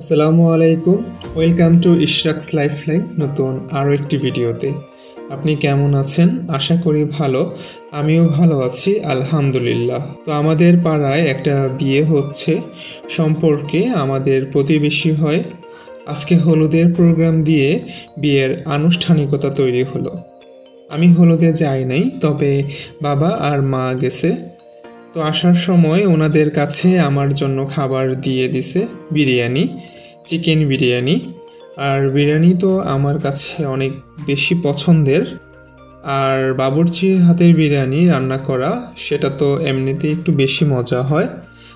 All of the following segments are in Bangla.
আসসালামু আলাইকুম। ওয়েলকাম টু ইশরাকস লাইফলাইন নতুন আরও একটি ভিডিওতে। আপনি কেমন আছেন? আশা করি ভালো। আমিও ভালো আছি, আলহামদুলিল্লাহ। তো আমাদের পাড়ায় একটা বিয়ে হচ্ছে। সম্পর্কে আমাদের প্রতিবেশী হয়। আজকে হলুদের প্রোগ্রাম দিয়ে বিয়ের আনুষ্ঠানিকতা তৈরি হলো। আমি হলুদে যাই নাই, তবে বাবা আর মা গেছে। তো আসার সময় ওনাদের কাছে আমার জন্য খাবার দিয়ে দিছে, বিরিয়ানি। চিকেন বিরিয়ানি। আর বিরিয়ানি তো আমার কাছে অনেক বেশি পছন্দের। আর বাবুর্চির হাতের বিরিয়ানি রান্না করা, সেটা তো এমনিতে একটু বেশি মজা হয়।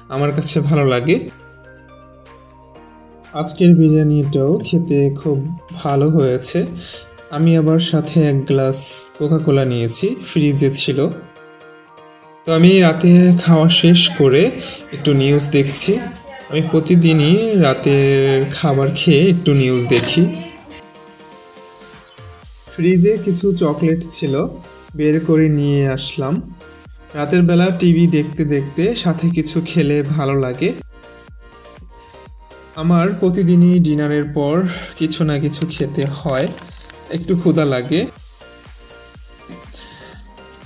আমার কাছে ভালো লাগে। আজকের বিরিয়ানিটাও খেতে খুব ভালো হয়েছে। আমি আবার সাথে এক গ্লাস কোকা কোলা নিয়েছি, ফ্রিজে ছিল। তো আমি রাতের খাওয়া শেষ করে একটু নিউজ দেখছি। আমি প্রতিদিনই রাতের খাবার খেয়ে একটু নিউজ দেখি। ফ্রিজে কিছু চকলেট ছিল, বের করে নিয়ে আসলাম। রাতের বেলা টিভি দেখতে দেখতে সাথে কিছু খেলে ভালো লাগে। আমার প্রতিদিনই ডিনারের পর কিছু না কিছু খেতে হয়, একটু ক্ষুধা লাগে।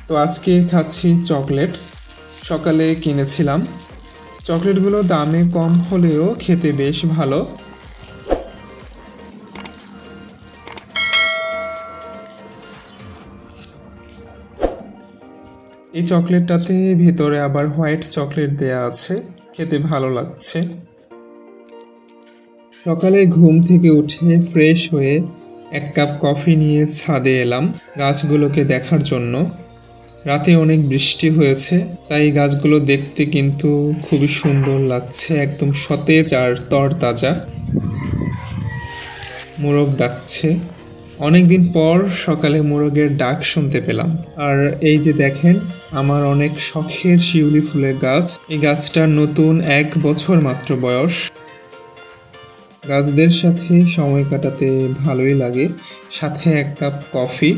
তো আজকে খাচ্ছি চকলেটস সকালে কিনেছিলাম। চকলেটগুলো দামে কম হলেও খেতে বেশ ভালো। এই চকলেটটাতে ভেতরে আবার হোয়াইট চকলেট দেয়া আছে, খেতে ভালো লাগছে। সকালে ঘুম থেকে উঠে ফ্রেশ হয়ে এক কাপ কফি নিয়ে ছাদে এলাম গাছগুলোকে দেখার জন্য। রাতে অনেক বৃষ্টি হয়েছে, তাই গাছগুলো দেখতে কিন্তু খুবই সুন্দর লাগছে, একদম সতেজ আর তরতাজা। মোরগ ডাকছে। অনেকদিন পর সকালে মোরগের ডাক শুনতে পেলাম। আর এই যে দেখেন, আমার অনেক শখের শিউলি ফুলের গাছ। এই গাছটার নতুন এক বছর মাত্র বয়স। গাছদের সাথে সময় কাটাতে ভালোই লাগে। সাথে এক কাপ কফি।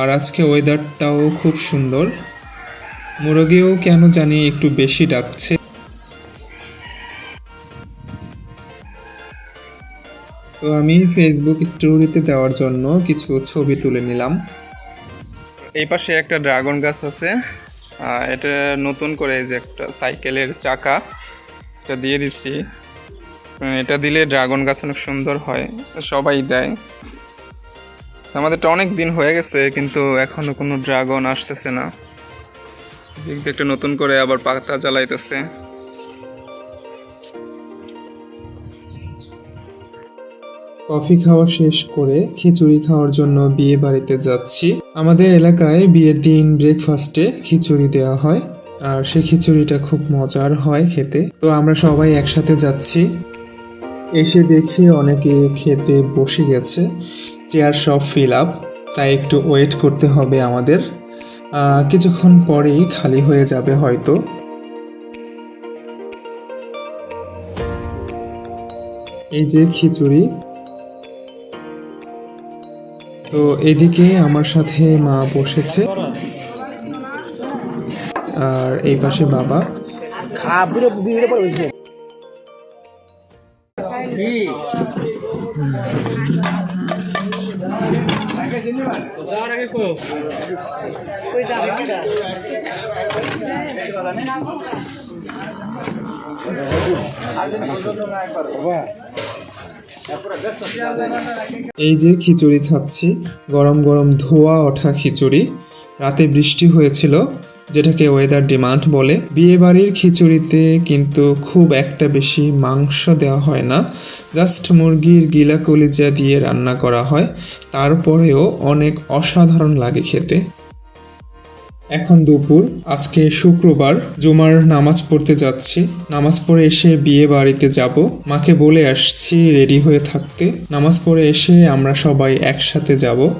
আর আজকে ওয়েদারটাও খুব সুন্দর। মুরগিও কেন জানি একটু বেশি ডাকছে। তো আমি ফেসবুক স্টোরিতে দেওয়ার জন্য কিছু ছবি তুলে নিলাম। এই পাশে একটা ড্রাগন গাছ আছে। এটা নতুন করে যে একটা সাইকেলের চাকা, এটা দিয়ে দিছি। এটা দিলে ড্রাগন গাছ অনেক সুন্দর হয়, সবাই দেয়। আমাদেরটা অনেক দিন হয়ে গেছে, কিন্তু এখনও কোনো ড্রাগন আসতেছে না। দিয়ে একটা নতুন করে আবার পাতা জ্বালাইতেছে। কফি খাওয়া শেষ করে খিচুড়ি খাওয়ার জন্য বিয়ে বাড়িতে যাচ্ছি। আমাদের এলাকায় বিয়ের দিন ব্রেকফাস্টে খিচুড়ি দেওয়া হয়, আর সেই খিচুড়িটা খুব মজার হয় খেতে। তো আমরা সবাই একসাথে যাচ্ছি। এসে দেখি অনেকে খেতে বসে গেছে। চেয়ার সব ফিল আপ তাই একটু ওয়েট করতে হবে আমাদের। আহ, কিছুক্ষণ পরেই খালি হয়ে যাবে হয়তো। এই যে খিচুড়ি। তো এদিকে আমার সাথে মা বসেছে। আর এই পাশে বাবা। খাবুরে এই যে খিচুড়ি খাচ্ছি গরম গরম ধোয়া ওঠা খিচুড়ি। রাতে বৃষ্টি হয়েছিল যেটাকে ওয়েদার ডিমান্ড বলে। বিয়ে বাড়ির খিচুড়িতে কিন্তু খুব একটা বেশি মাংস দেওয়া হয় না। জাস্ট মুরগির গিলা কলিজা দিয়ে রান্না করা হয়। তারপরেও অনেক অসাধারণ লাগে খেতে। এখন দুপুর, আজকে শুক্রবার, জুমার নামাজ পড়তে যাচ্ছি। নামাজ পড়ে এসে বিয়ে বাড়িতে যাব। মাকে বলে আসছি রেডি হয়ে থাকতে। নামাজ পড়ে এসে আমরা সবাই একসাথে যাব।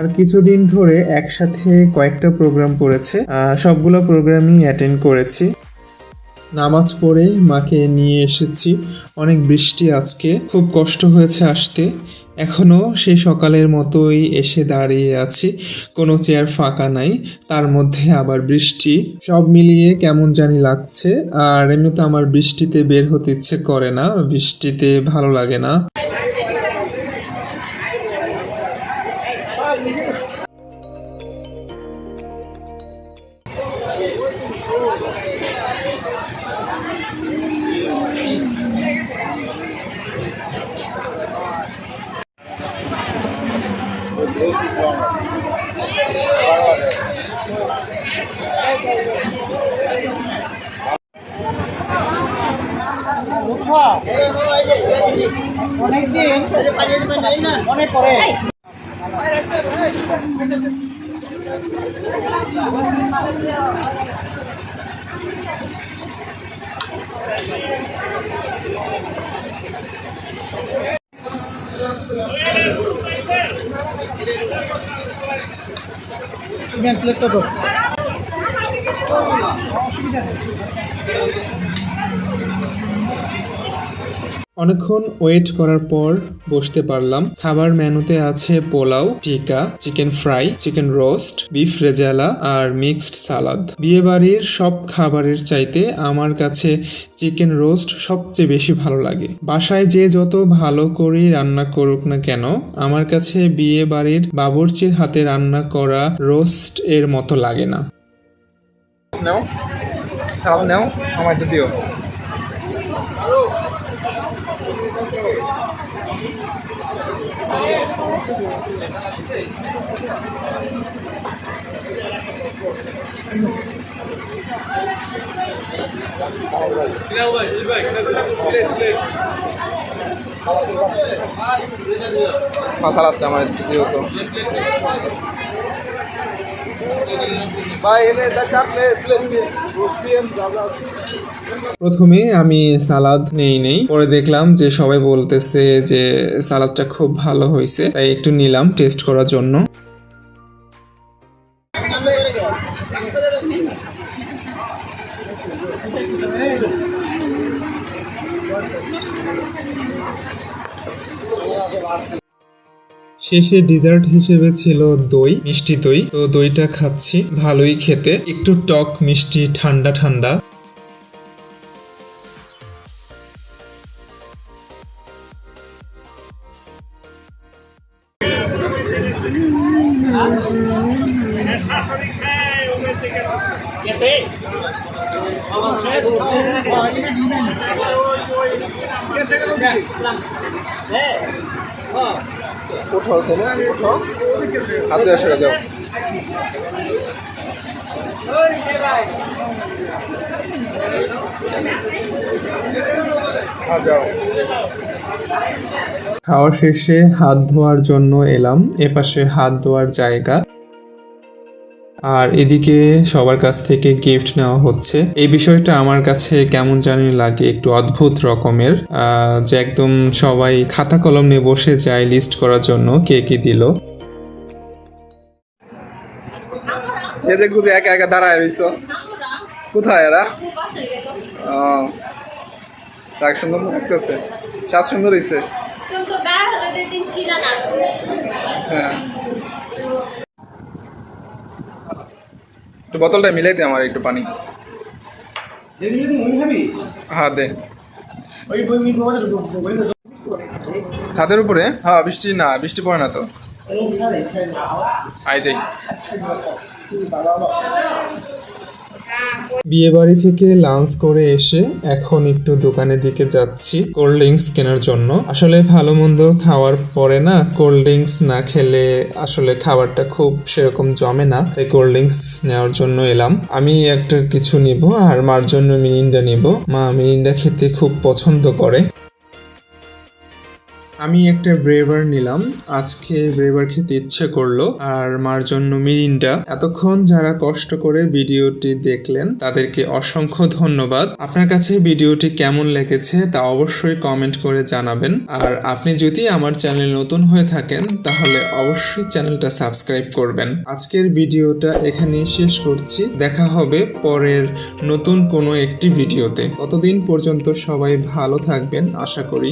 আর কিছুদিন ধরে একসাথে কয়েকটা প্রোগ্রাম পড়েছে। সবগুলো প্রোগ্রামই অ্যাটেন্ড করেছি। নামাজ পড়ে মাকে নিয়ে এসেছি। অনেক বৃষ্টি আজকে। খুব কষ্ট হয়েছে আসতে। এখনও সে সকালের মতোই এসে দাঁড়িয়ে আছি। কোনো চেয়ার ফাঁকা নাই। তার মধ্যে আবার বৃষ্টি। সব মিলিয়ে কেমন জানি লাগছে। আর এমনিতে আমার বৃষ্টিতে বের হতে ইচ্ছে করে না। বৃষ্টিতে ভালো লাগে না। অনেকদিন অনেক পরে প্লেটটা তো অসুবিধা নেই অনেকক্ষণ ওয়েট করার পর বসতে পারলাম। খাবার মেনুতে আছে pulao, tikka, chicken fry, chicken roast, beef rezala আর মিক্সড সালাদ। বিয়েবাড়ির সব খাবারের চাইতে আমার কাছে চিকেন রোস্ট সবচেয়ে বেশি ভালো লাগে। বাসায় যে যত ভালো করে রান্না করুক না কেন, আমার কাছে বিয়ে বাড়ির বাবুর্চির হাতে রান্না করা রোস্ট এর মতো লাগে না। নাও নাও আমার সালাদটা আমার একটু দিও প্রথমে আমি সালাদ নেই নেই। পরে দেখলাম যে সবাই বলতেছে যে সালাদটা খুব ভালো হয়েছে, তাই একটু নিলাম টেস্ট করার জন্য। শেষে ডিজার্ট হিসেবে ছিল দই, মিষ্টি দই। তো দইটা খাচ্ছি, ভালোই খেতে। একটু টক, মিষ্টি, ঠান্ডা ঠান্ডা। খাওয়া শেষে হাত ধোয়ার জন্য এলাম। এপাশে হাত ধোয়ার জায়গা। আর এদিকে সবার কাছ থেকে গিফট নেওয়া হচ্ছে। এই বিষয়টা আমার কাছে কেমন জানি লাগে একটু অদ্ভুত রকমের। আহ, যে একদম সবাই খাতা কলম নিয়ে বসে যায় লিস্ট করার জন্য কে কি দিল। সে যে খুঁজে একা একা দাঁড়ায় রইছ। কোথায় এরা? তাক সুন্দর লাগতেছে। সাজ সুন্দর না। হ্যাঁ। একটু বোতলটা মিলাই দে আমার একটু পানি। হ্যাঁ দে। ছাদের উপরে? হ্যাঁ বৃষ্টি না বৃষ্টি পড়ে না তো। আই যাই। বিয়ে বাড়ি থেকে লাঞ্চ করে এসে এখন একটু দোকানের দিকে যাচ্ছি কোল্ড ড্রিঙ্কস কেনার জন্য। আসলে ভালো মন্দ খাওয়ার পরে না, কোল্ড ড্রিঙ্কস না খেলে আসলে খাবারটা খুব সেরকম জমে না। তাই কোল্ড ড্রিঙ্কস নেওয়ার জন্য এলাম। আমি একটা কিছু নিব আর মার জন্য মিরিন্ডা নিব। মা মিরিন্ডা খেতে খুব পছন্দ করে। আমি একটা ব্রেভার নিলাম। আজকে ব্রেভার খেতে ইচ্ছে করল। আর মার জন্য মিরিন্ডা এতক্ষণ যারা কষ্ট করে ভিডিওটি দেখলেন, তাদেরকে অসংখ্য ধন্যবাদ। আপনার কাছে ভিডিওটি কেমন লেগেছে তা অবশ্যই কমেন্ট করে জানাবেন। আর আপনি যদি আমার চ্যানেল নতুন হয়ে থাকেন, তাহলে অবশ্যই চ্যানেলটা সাবস্ক্রাইব করবেন। আজকের ভিডিওটা এখানেই শেষ করছি। দেখা হবে পরের নতুন কোনো একটি ভিডিওতে। ততদিন পর্যন্ত সবাই ভালো থাকবেন, আশা করি।